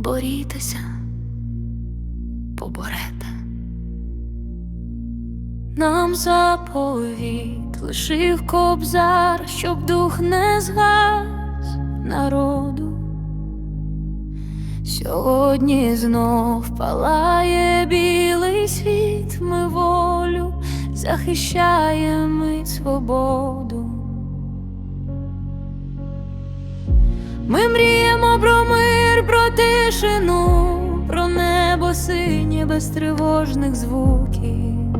борітеся, поборете. Нам заповіт лишив кобзар, щоб дух не згас народу. Сьогодні знов палає білий світ, ми волю захищаємо і свободу. Ми мріємо про мир, про тишину, про небо синє без тривожних звуків,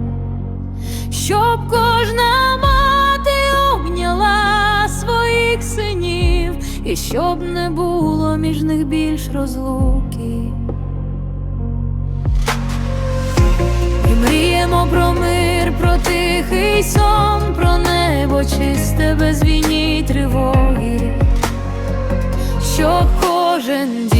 щоб кожна мати обняла своїх синів, і щоб не було між них більш розлуки. І мріємо про мир, про тихий сон, про небо чисте без війні й тривоги щоб кожен дім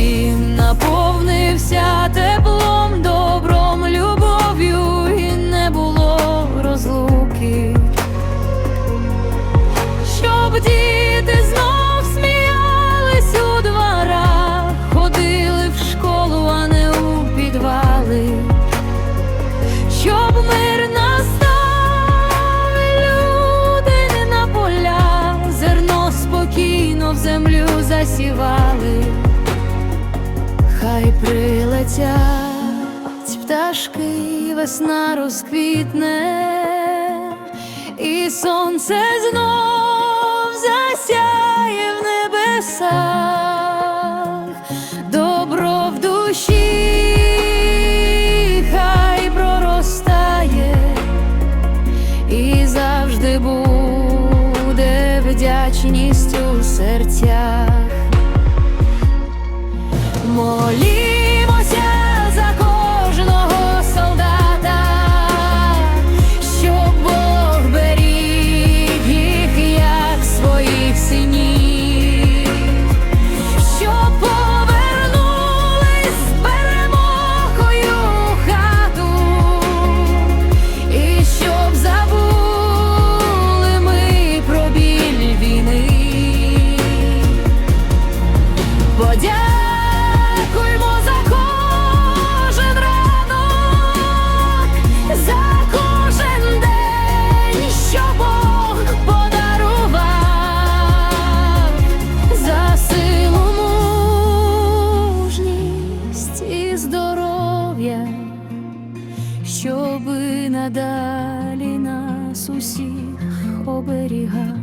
мир настав, люди не на полях, зерно спокійно в землю засівали, хай прилетять пташки, весна розквітне, і сонце знов засяє в небесах, добро в душі, щоби надалі нас усіх оберігав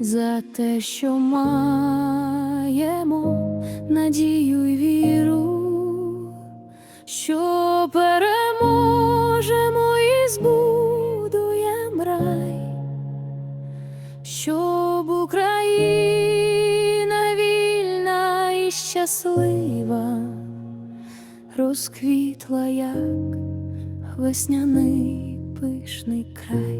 за те, що маємо надію й віру, що переможемо і збудуєм рай, щоб Україна вільна і щаслива розквітла, як весняний пишний край.